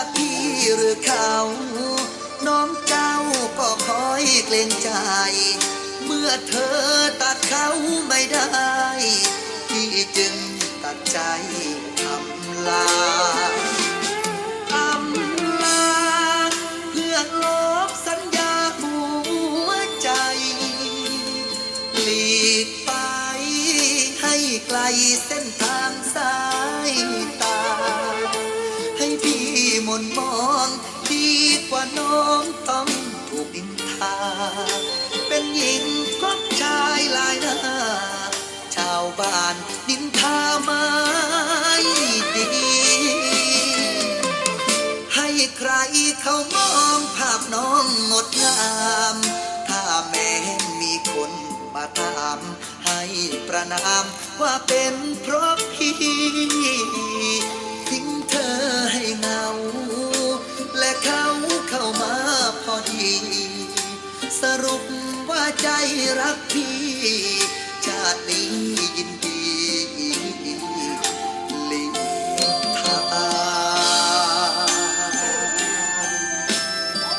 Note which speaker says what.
Speaker 1: ากพี่หรือเขา น้องเจ้าก็คอยเกรงใจ เมื่อเธอตัดเขาไม่ได้ พี่จึงตัดใจทำลายอำลา เพื่อลบสัญญาหัวใจ หลีกไปให้ไกลเส้นทางสา มนมองดีกว่าน้องต้องถูกดินทา เป็นหญิงคบชายหลายหน้า ชาวบ้านดินทาไม่ดี ให้ใครเขามองภาพน้องงดงาม ถ้าแม้มีคนมาถาม ให้ประนามว่าเป็นเพราะ ว่าใจรักพี่